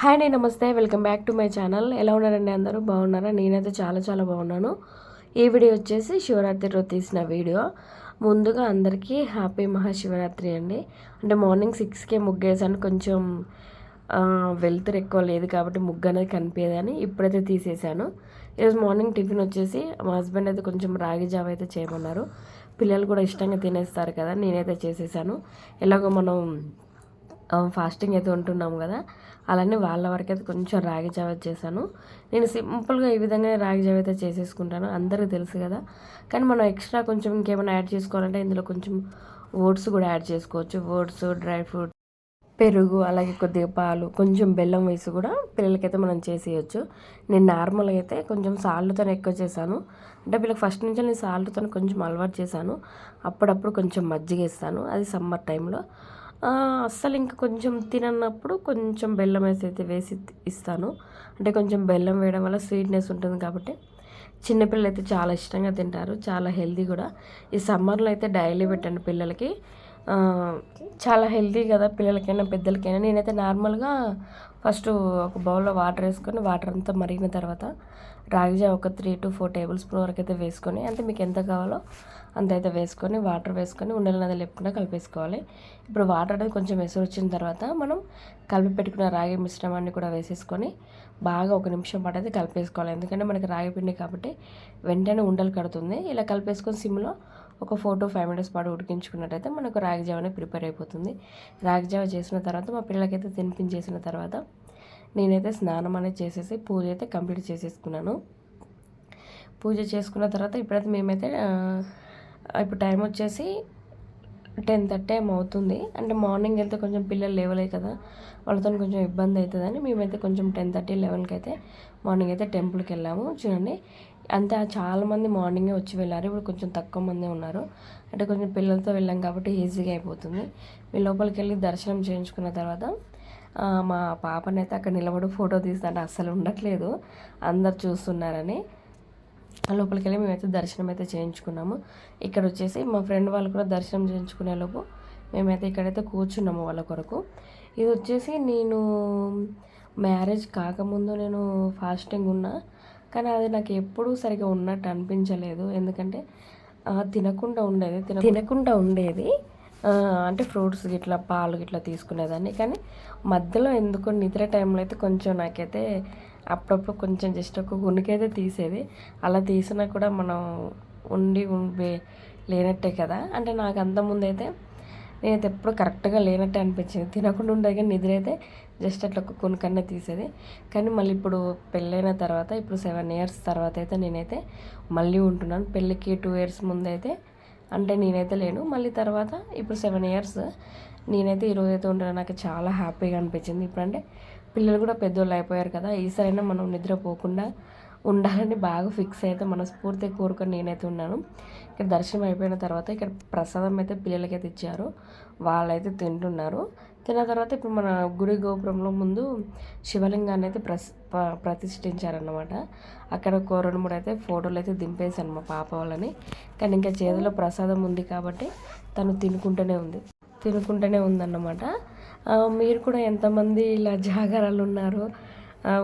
Hi అండి నమస్తే. Welcome back to my channel. ఎలా ఉన్నారండి అందరూ? బాగున్నారా? నేనైతే చాలా చాలా బాగున్నాను. ఈ వీడియో వచ్చేసి శివరాత్రి రోజు తీసిన వీడియో. ముందుగా అందరికీ హ్యాపీ మహాశివరాత్రి అండి. అంటే మార్నింగ్ సిక్స్కే ముగ్గేసాను. కొంచెం వెళ్తురు ఎక్కువ లేదు కాబట్టి ముగ్గు అనేది కనిపించదని ఇప్పుడైతే తీసేసాను. ఈరోజు మార్నింగ్ టిఫిన్ వచ్చేసి మా హస్బెండ్ అయితే కొంచెం రాగి జావ అయితే చేయమన్నారు. పిల్లలు కూడా ఇష్టంగా తినేస్తారు కదా నేనైతే చేసేసాను. ఎలాగో మనం ఫాస్టింగ్ అయితే ఉంటున్నాం కదా. అలానే వాళ్ళ వరకు అయితే కొంచెం రాగి జావ చేశాను. నేను సింపుల్గా ఈ విధంగా రాగి జావ అయితే చేసేసుకుంటాను. అందరికీ తెలుసు కదా. కానీ మనం ఎక్స్ట్రా కొంచెం ఇంకేమైనా యాడ్ చేసుకోవాలంటే ఇందులో కొంచెం ఓట్స్ కూడా యాడ్ చేసుకోవచ్చు. ఓట్స్ డ్రై ఫ్రూట్ పెరుగు అలాగే కొద్దిగా పాలు కొంచెం బెల్లం వేసి కూడా పిల్లలకైతే మనం చేసేయచ్చు. నేను నార్మల్గా అయితే కొంచెం సాల్ట్తో ఎక్కువ చేశాను. అంటే వీళ్ళకి ఫస్ట్ నుంచి నేను సాల్ట్తో కొంచెం అలవాటు చేశాను. అప్పుడప్పుడు కొంచెం మజ్జిగ ఇస్తాను అది సమ్మర్ టైంలో. అస్సలు ఇంకా కొంచెం తినన్నప్పుడు కొంచెం బెల్లం వేసి అయితే వేసి ఇస్తాను. అంటే కొంచెం బెల్లం వేయడం వల్ల స్వీట్నెస్ ఉంటుంది కాబట్టి చిన్నపిల్లలు అయితే చాలా ఇష్టంగా తింటారు చాలా హెల్దీ కూడా. ఈ సమ్మర్లో అయితే డైలీ పెట్టండి పిల్లలకి. చాలా హెల్దీ కదా పిల్లలకైనా పెద్దలకైనా. నేనైతే నార్మల్గా ఫస్ట్ ఒక బౌల్లో వాటర్ వేసుకొని వాటర్ అంతా మరిగిన తర్వాత రాగిజా ఒక three to four tablespoon వరకు అయితే వేసుకొని అంటే మీకు ఎంత కావాలో అంత అయితే వేసుకొని వాటర్ వేసుకొని ఉండలు నది లేకుండా కలిపేసుకోవాలి. ఇప్పుడు వాటర్ అనేది కొంచెం ఎసురు వచ్చిన తర్వాత మనం కలిపి పెట్టుకున్న రాగి మిశ్రమాన్ని కూడా వేసేసుకొని బాగా ఒక నిమిషం పాటు అయితే కలిపేసుకోవాలి. ఎందుకంటే మనకి రాగి పిండి కాబట్టి వెంటనే ఉండలు కడుతుంది. ఇలా కలిపేసుకొని సిమ్లో ఒక ఫోర్ టు ఫైవ్ మినిట్స్ పాటు ఉడికించుకున్నట్టయితే మనకు రాగి జావనే ప్రిపేర్ అయిపోతుంది. రాగి జావ చేసిన తర్వాత మా పిల్లలకైతే తినిపించేసిన తర్వాత నేనైతే స్నానం అనేది చేసేసి పూజ అయితే కంప్లీట్ చేసేసుకున్నాను. పూజ చేసుకున్న తర్వాత ఇప్పుడైతే మేమైతే ఇప్పుడు టైం వచ్చేసి టెన్ థర్టీ ఏం అవుతుంది. అంటే మార్నింగ్ వెళ్తే కొంచెం పిల్లలు లేవలే కదా వాళ్ళతో కొంచెం ఇబ్బంది అవుతుందని మేమైతే కొంచెం టెన్ థర్టీ లెవెన్కి అయితే మార్నింగ్ అయితే టెంపుల్కి వెళ్ళాము. చూడండి అంతే చాలామంది మార్నింగే వచ్చి వెళ్ళారు. ఇప్పుడు కొంచెం తక్కువ మంది ఉన్నారు. అంటే కొంచెం పిల్లలతో వెళ్ళాం కాబట్టి ఈజీగా అయిపోతుంది. మీ లోపలికి వెళ్ళి దర్శనం చేయించుకున్న తర్వాత మా పాపనైతే అక్కడ నిలబడి ఫోటో తీస్తుంటే అస్సలు ఉండట్లేదు. అందరు చూస్తున్నారని లోపలికి వెళ్ళి మేమైతే దర్శనం అయితే చేయించుకున్నాము. ఇక్కడ వచ్చేసి మా ఫ్రెండ్ వాళ్ళు కూడా దర్శనం చేయించుకునే లోపు మేమైతే ఇక్కడైతే కూర్చున్నాము వాళ్ళ కొరకు. ఇది వచ్చేసి నేను మ్యారేజ్ కాకముందు నేను ఫాస్టింగ్ ఉన్నా కానీ అది నాకు ఎప్పుడూ సరిగా ఉన్నట్టు అనిపించలేదు. ఎందుకంటే తినకుండా ఉండేది తిన తినకుండా ఉండేది. అంటే ఫ్రూట్స్ గిట్లా పాలు గిట్లా తీసుకునేదాన్ని. కానీ మధ్యలో ఎందుకో నిద్ర టైంలో అయితే కొంచెం నాకైతే అప్పుడప్పుడు కొంచెం జస్ట్ ఒక గుణికైతే తీసేది. అలా తీసినా కూడా మనం ఉండి ఉండి లేనట్టే కదా. అంటే నాకు అంత ముందైతే నేనైతే ఎప్పుడు కరెక్ట్గా లేనట్టే అనిపించింది. తినకుండా ఉండే కానీ నిద్ర అయితే జస్ట్ అట్లా ఒక కొనుకన్నా తీసేది. కానీ మళ్ళీ ఇప్పుడు పెళ్ళైన తర్వాత ఇప్పుడు సెవెన్ ఇయర్స్ తర్వాత అయితే నేనైతే మళ్ళీ ఉంటున్నాను. పెళ్ళికి టూ ఇయర్స్ ముందైతే అంటే నేనైతే లేను. మళ్ళీ తర్వాత ఇప్పుడు సెవెన్ ఇయర్స్ నేనైతే ఈరోజు అయితే ఉంటున్నాను నాకు చాలా హ్యాపీగా అనిపించింది. ఇప్పుడంటే పిల్లలు కూడా పెద్దోళ్ళు అయిపోయారు కదా ఈసారైనా మనం నిద్రపోకుండా ఉండాలని బాగా ఫిక్స్ అయితే మనస్ఫూర్తిగా కోరుకొని నేనైతే ఉన్నాను. ఇక్కడ దర్శనం అయిపోయిన తర్వాత ఇక్కడ ప్రసాదం అయితే పిల్లలకైతే ఇచ్చారు వాళ్ళైతే తింటున్నారు. తిన్న తర్వాత ఇప్పుడు మన గుడి గోపురంలో ముందు శివలింగాన్ని అయితే ప్రస్ ప- ప్రతిష్ఠించారన్నమాట. అక్కడ ఒక రెండు మూడు అయితే ఫోటోలు అయితే దింపేశాను మా పాప వాళ్ళని. కానీ ఇంకా చేతిలో ప్రసాదం ఉంది కాబట్టి తను తినుకుంటూనే ఉంది. తినుకుంటూనే ఉందన్నమాట. మీరు కూడా ఎంతమంది ఇలా జాగారాలు ఉన్నారు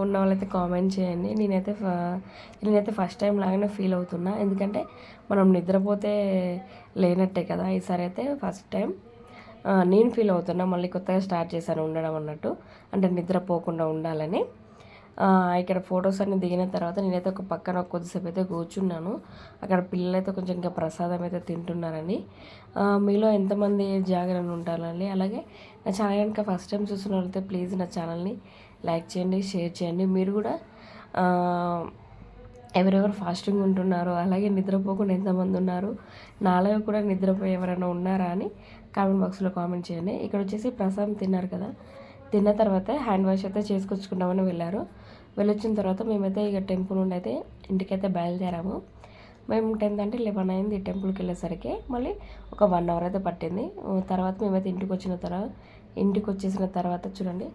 ఉన్న వాళ్ళైతే కామెంట్ చేయండి. నేనైతే ఫ- నేనైతే ఫస్ట్ టైం లాగానే ఫీల్ అవుతున్నా. ఎందుకంటే మనం నిద్రపోతే లేనట్టే కదా. ఈసారి అయితే ఫస్ట్ టైం నేను ఫీల్ అవుతున్నా. మళ్ళీ కొత్తగా స్టార్ట్ చేశాను ఉండడం అన్నట్టు. అంటే నిద్రపోకుండా ఉండాలని. ఇక్కడ ఫొటోస్ అన్ని దిగిన తర్వాత నేనైతే ఒక పక్కన కొద్దిసేపు అయితే కూర్చున్నాను. అక్కడ పిల్లలైతే కొంచెం ఇంకా ప్రసాదం అయితే తింటున్నారని. మీలో ఎంతమంది జాగ్రత్త ఉంటారండి? అలాగే నా ఛానల్ కనుక ఫస్ట్ టైం చూస్తున్న వాళ్ళైతే ప్లీజ్ నా ఛానల్ని లైక్ చేయండి షేర్ చేయండి. మీరు కూడా ఎవరెవరు ఫాస్టింగ్ ఉంటున్నారో? అలాగే నిద్రపోకుండా ఎంతమంది ఉన్నారు? నాలో కూడా నిద్రపోయి ఎవరైనా ఉన్నారా అని కామెంట్ బాక్స్లో కామెంట్ చేయండి. ఇక్కడ వచ్చేసి ప్రసాదం తిన్నారు కదా. తిన్న తర్వాత హ్యాండ్ వాష్ అయితే చేసుకొచ్చుకుందామని వెళ్ళారు. వెళ్ళొచ్చిన తర్వాత మేమైతే ఇక టెంపుల్ నుండి అయితే ఇంటికైతే బయలుదేరాము. మేము టెన్త్ అంటే లెవెన్ అయింది టెంపుల్కి వెళ్ళేసరికి. మళ్ళీ ఒక వన్ అవర్ అయితే పట్టింది. తర్వాత మేమైతే ఇంటికి వచ్చిన తర్వాత ఇంటికి వచ్చేసిన తర్వాత చూడండి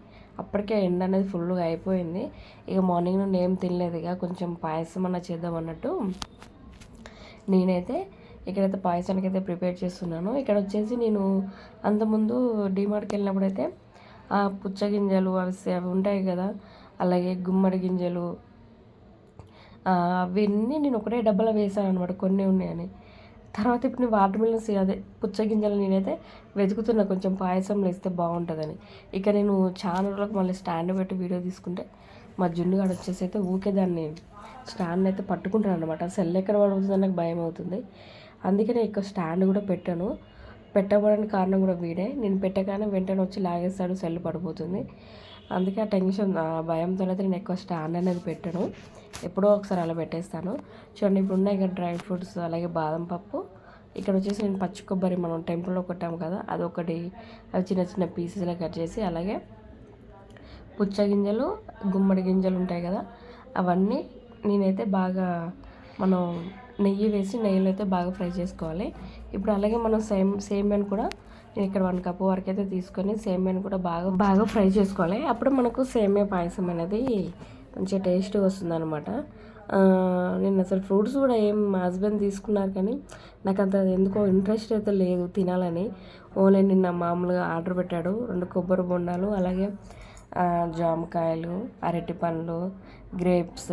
అప్పటికే ఎండ అనేది ఫుల్గా అయిపోయింది. ఇక మార్నింగ్ నుండి ఏం తినలేదు. ఇక కొంచెం పాయసం అన్న చేద్దాం అన్నట్టు నేనైతే ఇక్కడైతే పాయసానికి అయితే ప్రిపేర్ చేస్తున్నాను. ఇక్కడ వచ్చేసి నేను అంతకుముందు డిమార్ట్కి వెళ్ళినప్పుడు అయితే ఆ పుచ్చగింజలు అవి అవి ఉంటాయి కదా అలాగే గుమ్మడి గింజలు అవన్నీ నేను ఒకటే డబ్బాలో వేసాను అనమాట కొన్ని ఉన్నాయని. తర్వాత ఇప్పుడు నేను వాటర్ మిలన్స్ అదే పుచ్చగింజలు నేనైతే వెతుకుతున్నా కొంచెం పాయసంలో వేస్తే బాగుంటుందని. ఇక నేను చాలా రోజులకు మళ్ళీ స్టాండ్ పెట్టి వీడియో తీసుకుంటే మా జున్నుగాడు వచ్చేసి అయితే ఊకే దాన్ని స్టాండ్ అయితే పట్టుకుంటాను అనమాట సెల్ ఎక్కడ పడుతుందని నాకు భయం అవుతుంది. అందుకనే ఎక్కువ స్టాండ్ కూడా పెట్టాను. పెట్టబడని కారణం కూడా వీడే. నేను పెట్టగానే వెంటనే వచ్చి లాగేస్తాడు సెల్ పడిపోతుంది. అందుకే ఆ టెన్షన్ ఆ భయంతో అయితే నేను ఎక్కువ స్టాండ్ అనేది పెట్టను. ఎప్పుడో ఒకసారి అలా పెట్టేస్తాను. చూడండి ఇప్పుడు ఉన్నాయి ఇక్కడ డ్రై ఫ్రూట్స్ అలాగే బాదం పప్పు. ఇక్కడ వచ్చేసి నేను పచ్చి కొబ్బరి మనం టెంపుల్లో కొట్టాము కదా అదొకటి. అవి చిన్న చిన్న పీసెస్లో కట్ చేసి అలాగే పుచ్చ గింజలు గుమ్మడి గింజలు ఉంటాయి కదా అవన్నీ నేనైతే బాగా మనం నెయ్యి వేసి నెయ్యిలో అయితే బాగా ఫ్రై చేసుకోవాలి. ఇప్పుడు అలాగే మనం సేమ్ సేమియాని కూడా నేను ఇక్కడ వన్ కప్ వరకు అయితే తీసుకొని సేమియాని కూడా బాగా బాగా ఫ్రై చేసుకోవాలి. అప్పుడు మనకు సేమియా పాయసం అనేది మంచి టేస్ట్ వస్తుంది అనమాట నేను అసలు ఫ్రూట్స్ కూడా ఏం మా హస్బెండ్ తీసుకున్నారు కానీ నాకు అంత ఎందుకో ఇంట్రెస్ట్ అయితే లేదు తినాలని. ఓన్లీ నిన్న మామూలుగా ఆర్డర్ పెట్టాడు. రెండు కొబ్బరి బొండాలు అలాగే జామకాయలు అరటి పండ్లు గ్రేప్స్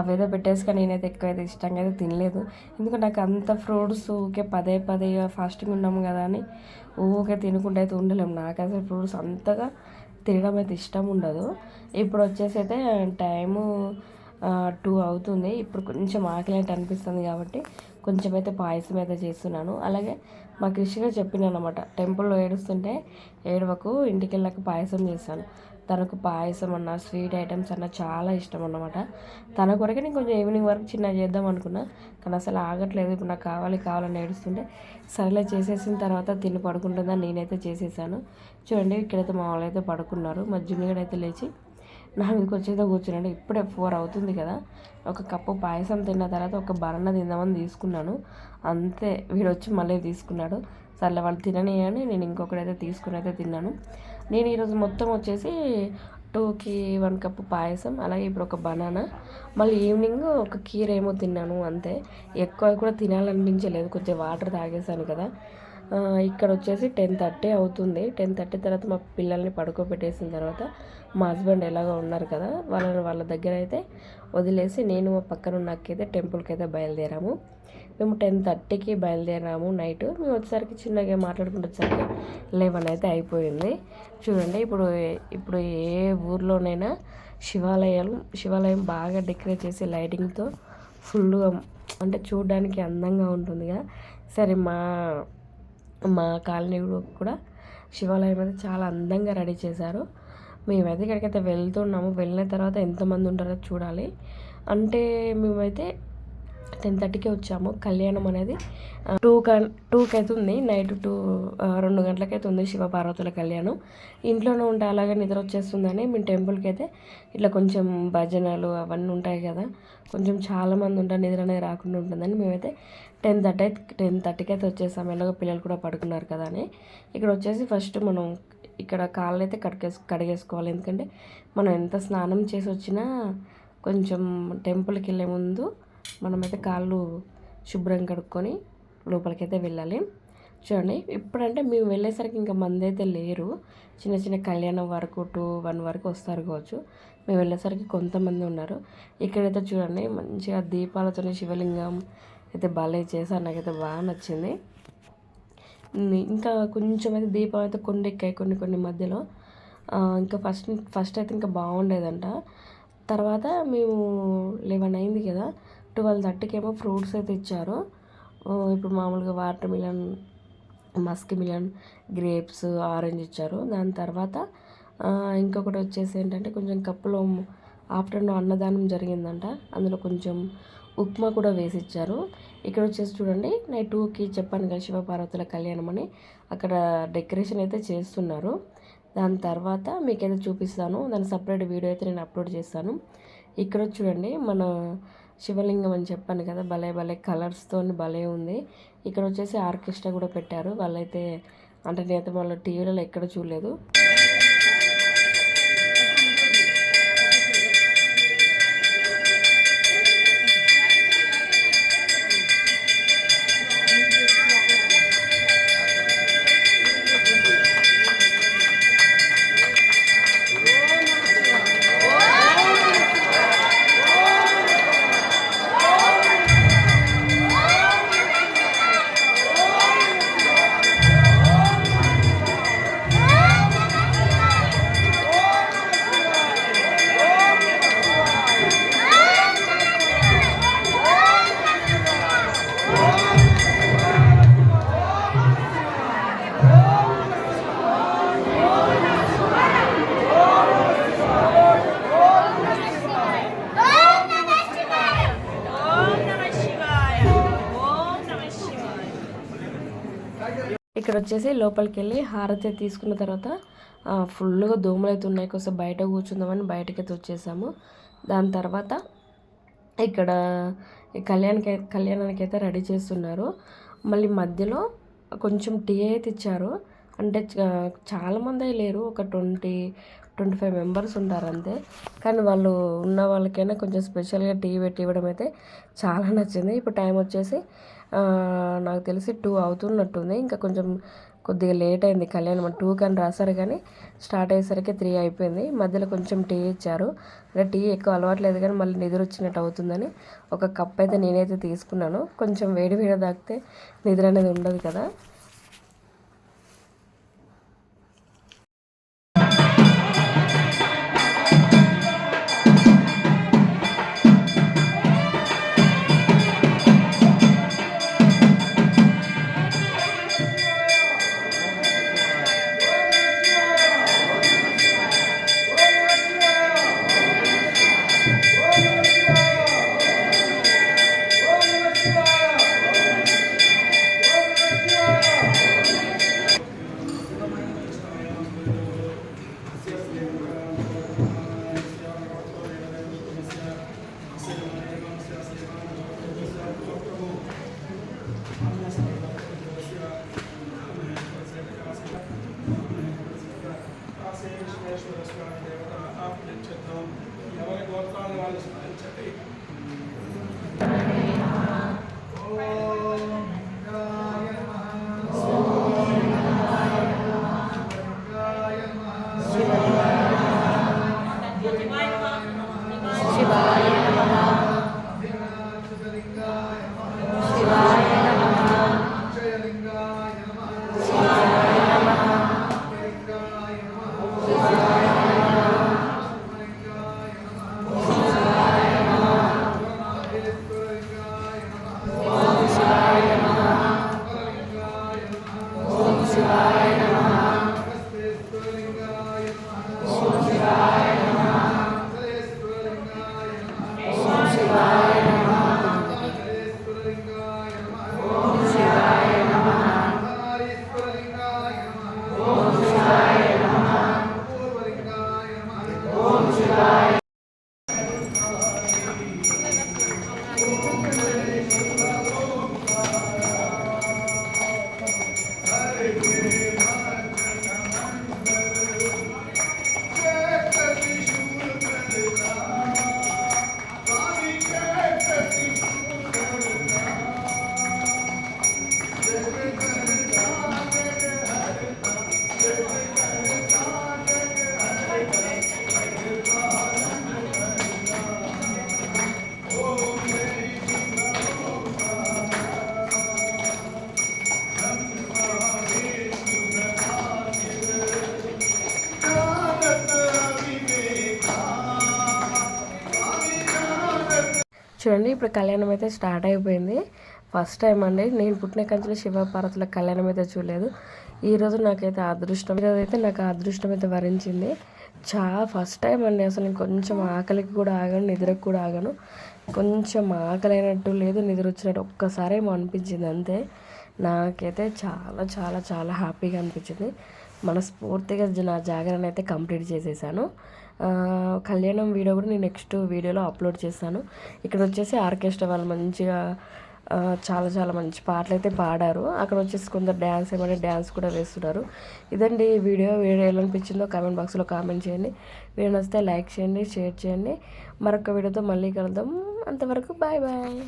అవేదో పెట్టేసుకొని నేనైతే ఎక్కువైతే ఇష్టంగా అయితే తినలేదు. ఎందుకంటే నాకు అంత ఫ్రూట్స్ ఊకే పదే పదే ఫాస్టింగ్ ఉన్నాము కదా అని ఊకే తినకుండా అయితే ఉండలేము. నాకు అసలు ఫ్రూట్స్ అంతగా తినడం అయితే ఇష్టం ఉండదు. ఇప్పుడు వచ్చేసి అయితే టైము టూ అవుతుంది. ఇప్పుడు కొంచెం ఆకలి అనిపిస్తుంది కాబట్టి కొంచెం అయితే పాయసం అయితే చేస్తున్నాను. అలాగే మా కృషిగా చెప్పినాను అనమాట టెంపుల్లో ఏడుస్తుంటే ఏడవకు ఇంటికి వెళ్ళాక పాయసం చేస్తాను. తనకు పాయసం అన్న స్వీట్ ఐటమ్స్ అన్న చాలా ఇష్టం అన్నమాట తన కొరకే నేను కొంచెం ఈవినింగ్ వరకు చిన్న చేద్దాం అనుకున్నా. కానీ అసలు ఆగట్లేదు. ఇప్పుడు నాకు కావాలి కావాలని ఏడుస్తుంటే సరేలే చేసేసిన తర్వాత తిని పడుకుంటుందని నేనైతే చేసేసాను. చూడండి ఇక్కడైతే మా వాళ్ళు అయితే పడుకున్నారు. మా జున్నుగడైతే లేచి నా మీదకి వచ్చేదో కూర్చున్నాడు. ఇప్పుడే ఫోర్ అవుతుంది కదా. ఒక కప్పు పాయసం తిన్న తర్వాత ఒక బరణ తిందామని తీసుకున్నాను. అంతే వీడు వచ్చి మళ్ళీ తీసుకున్నాడు. సర్లే వాళ్ళు తిననియని నేను ఇంకొకటైతే తీసుకుని అయితే తిన్నాను. నేను ఈరోజు మొత్తం వచ్చేసి టూకి వన్ కప్ పాయసం అలాగే ఇప్పుడు ఒక బనానా. మళ్ళీ ఈవినింగ్ ఒక కీర ఏమో తిన్నాను అంతే. ఎక్కువ కూడా తినాలనిపించలేదు కొంచెం వాటర్ తాగేసాను కదా. ఇక్కడ వచ్చేసి టెన్ థర్టీ అవుతుంది. టెన్ థర్టీ తర్వాత మా పిల్లల్ని పడుకోబెట్టేసిన తర్వాత మా హస్బెండ్ ఎలాగో ఉన్నారు కదా వాళ్ళని వాళ్ళ దగ్గర అయితే వదిలేసి నేను మా పక్కన నాకైతే టెంపుల్కి అయితే బయలుదేరాము. మేము టెన్ థర్టీకి బయలుదేరాము నైట్. మేము వచ్చేసరికి చిన్నగా మాట్లాడుకుంటూ వచ్చేసరికి లెవెన్ అయితే అయిపోయింది. చూడండి ఇప్పుడు ఇప్పుడు ఏ ఊర్లోనైనా శివాలయాలు శివాలయం బాగా డెకరేట్ చేసి లైటింగ్తో ఫుల్గా అంటే చూడడానికి అందంగా ఉంటుంది కదా. సరే మా మా కాలనీ కూడా శివాలయం అయితే చాలా అందంగా రెడీ చేశారు. మేమైతే ఇక్కడికైతే వెళ్తున్నాము. వెళ్ళిన తర్వాత ఎంతమంది ఉంటారో చూడాలి. అంటే మేమైతే టెన్ థర్టీకి వచ్చాము. కళ్యాణం అనేది టూ గం టూకి అయితే ఉంది నైట్ టూ రెండు గంటలకైతే ఉంది శివపార్వతుల కళ్యాణం. ఇంట్లోనే ఉంటే అలాగే నిద్ర వచ్చేస్తుందని మేము టెంపుల్కి అయితే ఇట్లా కొంచెం భజనలు అవన్నీ ఉంటాయి కదా కొంచెం చాలామంది ఉంటారు నిద్ర అనేది రాకుండా ఉంటుందని మేమైతే టెన్ థర్టీ టెన్ థర్టీకి అయితే వచ్చేసాము. ఎలాగో పిల్లలు కూడా పడుకున్నారు కదా అని. ఇక్కడ వచ్చేసి ఫస్ట్ మనం ఇక్కడ కాళ్ళు అయితే కడిగేసు కడిగేసుకోవాలి. ఎందుకంటే మనం ఎంత స్నానం చేసి వచ్చినా కొంచెం టెంపుల్కి వెళ్ళే ముందు మనమైతే కాళ్ళు శుభ్రం కడుక్కొని లోపలికైతే వెళ్ళాలి. చూడండి ఇప్పుడంటే మేము వెళ్ళేసరికి ఇంకా మంది అయితే లేరు. చిన్న చిన్న కళ్యాణం వరకు టూ వన్ వరకు వస్తారు కావచ్చు. మేము వెళ్ళేసరికి కొంతమంది ఉన్నారు. ఇక్కడైతే చూడండి మంచిగా దీపాలతోనే శివలింగం అయితే భలే చేశారు. నాకైతే బాగా నచ్చింది. ఇంకా కొంచెం అయితే దీపం అయితే కొన్ని ఎక్కాయి కొన్ని కొన్ని మధ్యలో. ఇంకా ఫస్ట్ ఫస్ట్ అయితే ఇంకా బాగుండేదంట. తర్వాత మేము లెవెన్ అయింది కదా ట్వెల్వ్ థర్టీకి ఏమో ఫ్రూట్స్ అయితే ఇచ్చారు ఇప్పుడు మామూలుగా watermelon muskmelon grapes orange ఇచ్చారు. దాని తర్వాత ఇంకొకటి వచ్చేసి ఏంటంటే కొంచెం కప్పులో ఆఫ్టర్నూన్ అన్నదానం జరిగిందంట. అందులో కొంచెం ఉప్మా కూడా వేసి ఇచ్చారు. ఇక్కడ వచ్చేసి చూడండి నైట్ టూకి చెప్పాను కదా శివపార్వతుల కళ్యాణం అని. అక్కడ డెకరేషన్ అయితే చేస్తున్నారు. దాని తర్వాత మీకైతే చూపిస్తాను. దాని సపరేట్ వీడియో అయితే నేను అప్లోడ్ చేస్తాను. ఇక్కడ చూడండి మన శివలింగం అని చెప్పాను కదా భలే భలే కలర్స్తో భలే ఉంది. ఇక్కడ వచ్చేసి ఆర్కెస్ట్రా కూడా పెట్టారు. వాళ్ళైతే అంటే నేత వాళ్ళు టీవీలలో ఎక్కడ చూడలేదు. వచ్చేసి లోపలికి వెళ్ళి హారతి తీసుకున్న తర్వాత ఫుల్గా దోమలు అయితే ఉన్నాయి కోసం బయట కూర్చుందామని బయటకి అయితే వచ్చేసాము. దాని తర్వాత ఇక్కడ కళ్యాణ్కి కళ్యాణానికి అయితే రెడీ చేస్తున్నారు. మళ్ళీ మధ్యలో కొంచెం టీ అయితే ఇచ్చారు. అంటే చాలామంది లేరు. ఒక ట్వంటీ ట్వంటీ ఫైవ్ మెంబర్స్ ఉంటారు అంతే. కానీ వాళ్ళు ఉన్న వాళ్ళకైనా కొంచెం స్పెషల్గా టీ పెట్టి ఇవ్వడం అయితే చాలా నచ్చింది. ఇప్పుడు టైం వచ్చేసి నాకు తెలిసి టూ అవుతున్నట్టుంది. ఇంకా కొంచెం కొద్దిగా లేట్ అయింది కళ్యాణం. టూ కానీ రాశారు కానీ స్టార్ట్ అయ్యేసరికి త్రీ అయిపోయింది. మధ్యలో కొంచెం టీ ఇచ్చారు. అంటే టీ ఎక్కువ అలవాట్లేదు కానీ మళ్ళీ నిద్ర వచ్చినట్టు అవుతుందని ఒక కప్ అయితే నేనైతే తీసుకున్నాను. కొంచెం వేడి వేడి తాగితే నిద్ర అనేది ఉండదు కదా. చూడండి ఇప్పుడు కళ్యాణం అయితే స్టార్ట్ అయిపోయింది. ఫస్ట్ టైం అండి. నేను పుట్టిన కంచెలో శివపార్వతుల కళ్యాణం అయితే చూడలేదు. ఈరోజు నాకైతే అదృష్టం. ఈరోజు అయితే నాకు అదృష్టం అయితే వరించింది. చాలా ఫస్ట్ టైం అండి. అసలు నేను కొంచెం ఆకలికి కూడా ఆగాను నిద్రకు కూడా ఆగాను. కొంచెం ఆకలి అయినట్టు లేదు నిద్ర వచ్చినట్టు ఒక్కసారి ఏమో అనిపించింది అంతే. నాకైతే చాలా చాలా చాలా హ్యాపీగా అనిపించింది. మనస్ఫూర్తిగా నా జాగరణ అయితే కంప్లీట్ చేసేసాను. కళ్యాణం వీడియో కూడా నేను నెక్స్ట్ వీడియోలో అప్లోడ్ చేశాను. ఇక్కడ వచ్చేసి ఆర్కెస్ట్రా వాళ్ళు మంచిగా చాలా చాలా మంచి పాటలు అయితే పాడారు. అక్కడ వచ్చేసి కొందరు డ్యాన్స్ ఏమైనా డ్యాన్స్ కూడా వేస్తున్నారు. ఇదండి వీడియో. వీడియో ఎలా అనిపించిందో కామెంట్ బాక్స్లో కామెంట్ చేయండి. వీడియో నచ్చితే లైక్ చేయండి షేర్ చేయండి. మరొక వీడియోతో మళ్ళీ కలుద్దాం. అంతవరకు బాయ్ బాయ్.